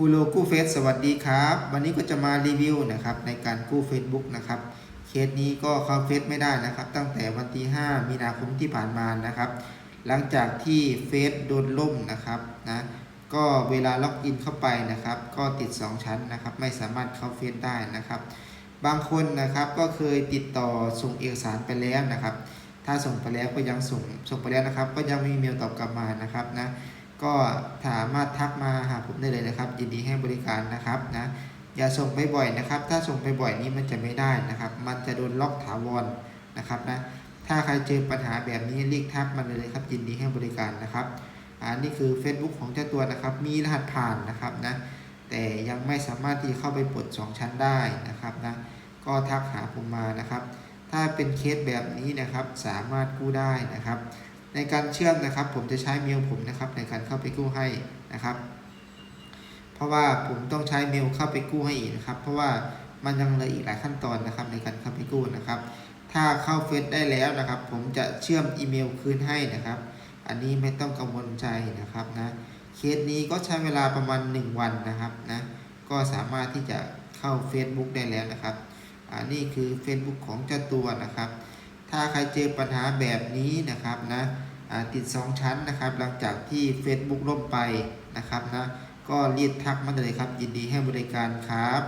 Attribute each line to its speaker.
Speaker 1: คูโลกู้เฟซสวัสดีครับ วันนี้ก็จะมารีวิวนะครับในการกู้ Facebook นะครับเคสนี้ก็เข้าเฟซไม่ได้นะครับ ตั้งแต่วันที่ 5 มีนาคมที่ผ่านมานะครับ หลังจากที่เฟซโดนล่มนะครับนะก็เวลาล็อกอินเข้าไปนะครับ ก็ติด 2 ชั้นนะครับ ไม่สามารถเข้าเฟซได้นะครับ บางคนนะครับก็เคยติดต่อส่งเอกสารไปแล้วนะครับ ถ้าส่งไปแล้วก็ยังส่งส่งไปแล้วนะครับ ก็ยังไม่มีเมลตอบกลับมานะครับนะ ก็สามารถทักมาหาผมได้เลยนะครับ ยินดีให้บริการนะครับนะอย่าส่งไปบ่อยนะครับ ถ้าส่งไปบ่อยนี้มันจะไม่ได้นะครับ มันจะโดนล็อกถาวรนะครับนะถ้าใครเจอปัญหาแบบนี้รีบทักมาเลยครับ ยินดีให้บริการนะครับอ่านี่คือ Facebook ของเจ้าตัวนะครับ มีรหัสผ่านนะครับนะแต่ยังไม่สามารถที่เข้าไปปลด2 ชั้นได้นะครับนะก็ทักหาผมมานะครับ ถ้าเป็นเคสแบบนี้นะครับสามารถกู้ได้นะครับ ในการเชื่อมนะครับ ผมจะใช้เมลผมนะครับในการเข้าไปกู้ให้นะครับ เพราะว่าผมต้องใช้เมลเข้าไปกู้ให้อีกนะครับ เพราะว่ามันยังเหลืออีกหลายขั้นตอนนะครับ ในการเข้าไปกู้นะครับ ถ้าเข้าเฟซได้แล้วนะครับ ผมจะเชื่อมอีเมลคืนให้นะครับ อันนี้ไม่ต้องกังวลใจนะครับนะเคสนี้ก็ใช้เวลาประมาณ 1 วันนะครับนะก็สามารถที่จะเข้า Facebook ได้แล้วนะครับอันนี้คือ Facebook ของเจ้าตัวนะครับ ถ้าใครเจอปัญหาแบบนี้นะครับนะติด 2 ชั้นนะครับ หลังจากที่ Facebook ล่มไปนะครับนะก็รีบทักมาเลยครับ ยินดีให้บริการครับ